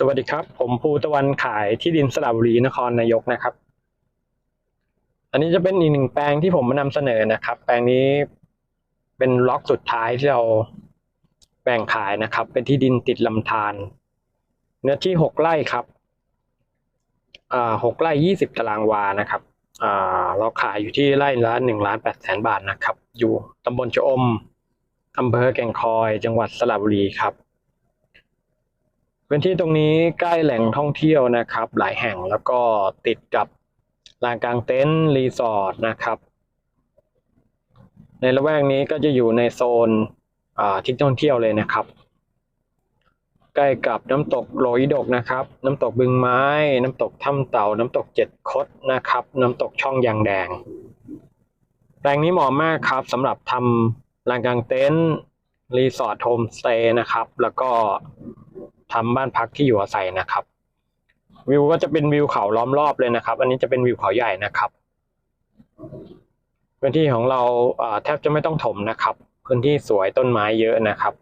สวัสดีครับ ผมภูตะวันขายที่ดินสระบุรีนครนายกนะครับ อันนี้จะเป็นอีกหนึ่งแปลงที่ผมมานำเสนอนะครับ แปลงนี้เป็นล็อกสุดท้ายที่เราแบ่งขายนะครับ เป็นที่ดินติดลำธารเนื้อที่หกไร่ครับอ่าหกไร่ยี่สิบตารางวานะครับอ่าเราขายอยู่ที่ไร่ละหนึ่งล้านแปดแสนบาทนะครับ อยู่ตำบลชอมอำเภอแก่งคอย จังหวัดสระบุรีครับ พื้นที่ตรงนี้ใกล้แหล่งท่องเที่ยวนะครับ หลายแห่งแล้วก็ติดกับลานกลางเต็นท์รีสอร์ทนะครับ ในละแวกนี้ก็จะอยู่ในโซนที่ท่องเที่ยวเลยนะครับ ใกล้กับน้ำตกโลอิดกนะครับ น้ำตกบึงไม้ น้ำตกถ้ำเต่า น้ำตกเจ็ดคดนะครับ น้ำตกช่องยางแดงแปลงนี้เหมาะมากครับสำหรับทำลานกลางเต็นท์รีสอร์ทโฮมสเตย์นะครับ แล้วก็ ทำบ้านพักที่อยู่อาศัยนะครับ วิวก็จะเป็นวิวเขาล้อมรอบเลยนะครับ อันนี้จะเป็นวิวเขาใหญ่นะครับ พื้นที่ของเราแทบจะไม่ต้องถมนะครับ พื้นที่สวยต้นไม้เยอะนะครับ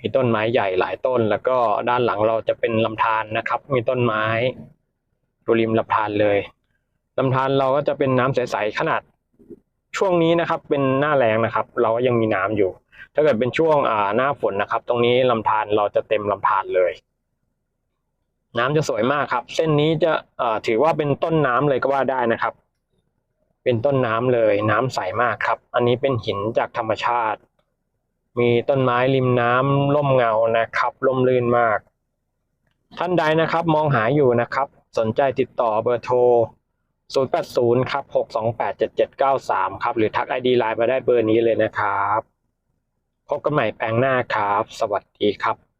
มีต้นไม้ใหญ่หลายต้น แล้วก็ด้านหลังเราจะเป็นลำธารนะครับ มีต้นไม้อยู่ริมลำธารเลยลำธารเราก็จะเป็นน้ำใสๆขนาดช่วงนี้นะครับ เป็นหน้าแรงนะครับ เราก็ยังมีน้ำอยู่ ถ้าเกิดเป็นช่วงอ่าหน้าฝนนะครับ ตรงนี้ลำธารเราจะเต็มลำธารเลย น้ำจะสวยมากครับ เส้นนี้จะถือว่าเป็นต้นน้ำเลยก็ว่าได้นะครับ เป็นต้นน้ำเลยน้ำใสมากครับ อันนี้เป็นหินจากธรรมชาติ มีต้นไม้ริมน้ำร่มเงานะครับร่มรื่นมาก ท่านใดนะครับมองหาอยู่นะครับ สนใจติดต่อเบอร์โทร 080ครับ628 7793 ครับหรือทัก ID ไลน์มาได้เบอร์นี้เลยนะครับ พบกันใหม่แปลงหน้าครับ สวัสดีครับ